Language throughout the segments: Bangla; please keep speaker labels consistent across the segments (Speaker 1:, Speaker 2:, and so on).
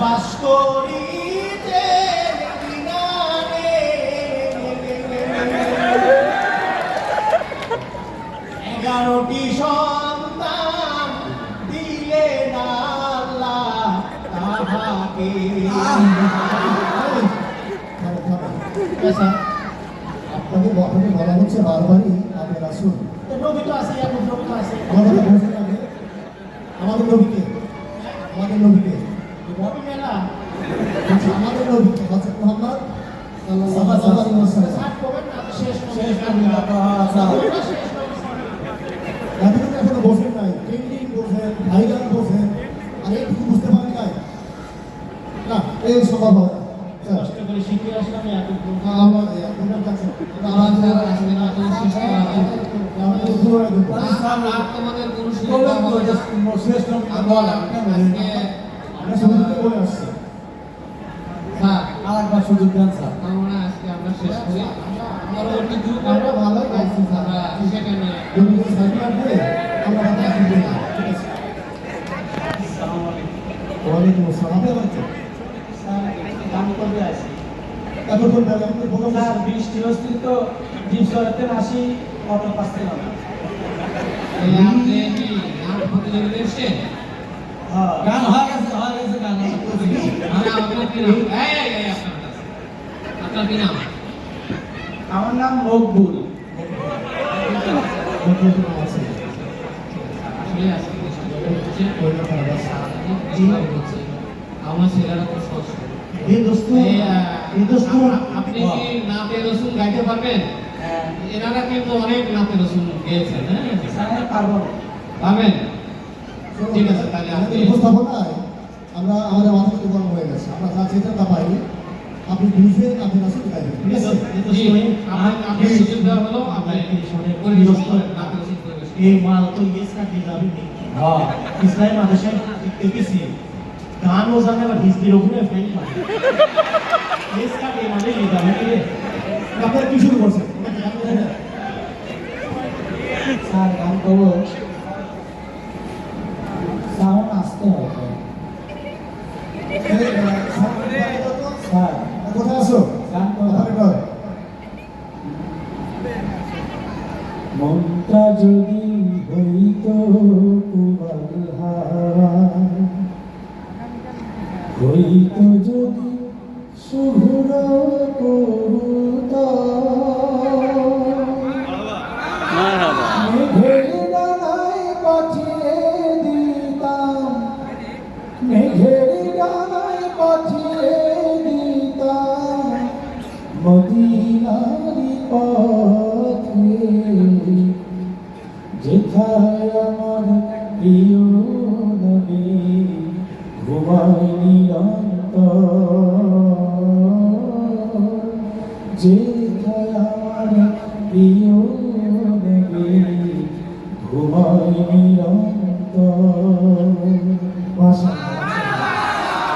Speaker 1: বাস করিতে এগারোটি সন্তান তাহাকে।
Speaker 2: আচ্ছা, আপনাকে ব- আপনাকে বলা হচ্ছে বারবারই আপনি রাসুল।
Speaker 1: নবী তো আছে নবী তো
Speaker 2: আমাদের নবীকে আমাদের নবীকে
Speaker 1: নবী মেলা
Speaker 2: বলছি, আমাদের নবীকে হচ্ছে মোহাম্মদ সাল্লাল্লাহু আলাইহি ওয়াসাল্লাম
Speaker 1: ষাট করবেন না তো শেষ নবী।
Speaker 3: শেষ নবী না তো, আচ্ছা।
Speaker 1: নবীটা শেষ নবী।
Speaker 2: আপনি কিন্তু এখনও বসেন নাই ট্রেন্ডিং বসেন ভাইরাল বসেন আর এইটুকু বুঝতে পারেন নাই না এই। স্যার,
Speaker 1: কষ্ট করে শিখে আসলাম
Speaker 2: আমার আপনার কাছে
Speaker 4: আমার যারা আসবে না তো শেষ তোমাদের গুরু
Speaker 3: শ্রেষ্ঠ
Speaker 4: স্যার,
Speaker 3: আরেকবার সুযোগ দেন স্যার
Speaker 4: আমরা আজকে আমরা শেষ করি পরবর্তী গ্রুপ
Speaker 2: আমরা ভালোই গাইছি
Speaker 4: আমরা সেটা নিয়ে
Speaker 2: আমরা আছে ওয়ালাইকুম আসসালাম আপনি আবার কে?
Speaker 5: দাম করবে আসি
Speaker 2: বলুন
Speaker 5: স্যার বৃষ্টি আসি অটো পাচ্ছিলাম না।
Speaker 4: আপনি কি গান প্রতিযোগিতা এসেছেন?
Speaker 5: হ্যাঁ।
Speaker 3: গান হয়ে গেছে হয়ে গেছে গান।
Speaker 4: আমি আপনার কি নাম? এই এই এই আপনার কি নাম?
Speaker 5: আমার নাম মকবুল।
Speaker 4: আমার ছেলেরা তো সহজ।
Speaker 2: এই দোস্ত
Speaker 4: এই, আহ,
Speaker 2: এই দোস্ত
Speaker 4: আপ- আপনি কি নাতে রসুন গাইতে পারবেন? এনারা কিন্তু অনেক নাতে রসুন গেয়েছেন হ্যাঁ?
Speaker 5: স্যার পারব। না
Speaker 4: ঠিক আছে, তাহলে আপনি-
Speaker 2: উপস্থাপনায় আমরা আমাদের মাথা থেকে গরম হয়ে গেছে। আমরা যা চেয়েছেন তা পাইনি আপনি বুঝবেন আপনি না গাইবেন ঠিক আছে?
Speaker 4: আপনি- সুযোগ দেওয়া হলো, আপনি রসুন।
Speaker 5: এই মাল তো ইয়েস না দিয়ে
Speaker 3: হ্যাঁ।
Speaker 5: ইসলামী মাদ্রাসায় দেখেছি গান ও জানে আবার হিস্ট্রির ওখানে ফেল পায় ইয়েস কা দিয়ে মানে নিয়ে যাবে কি রে?
Speaker 2: আপনারা কি শুরু করছেন
Speaker 5: স্যার গান করব সাউন্ড আসতে হবে স্যার
Speaker 2: কোথায় আছো
Speaker 5: গান
Speaker 2: কয়
Speaker 5: মনটা যদি হইতো কুবাল হাওয়া হইতো যদি শুভ্র মেঘের ডানায় পাঠিয়ে দিতাম। মেঘের ডানায় পাঠিয়ে দিতাম। মদিনারি পথে যেথায় আমার প্রিয়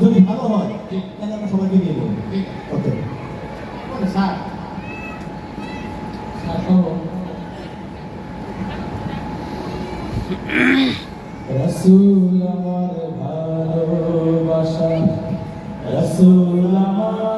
Speaker 2: যদি ভালো হয় তাহলে আমরা সবাইকে নিয়ে নেব ওকে
Speaker 1: স্যার
Speaker 5: রসুল আমার ভালোবাসা রসুল আমার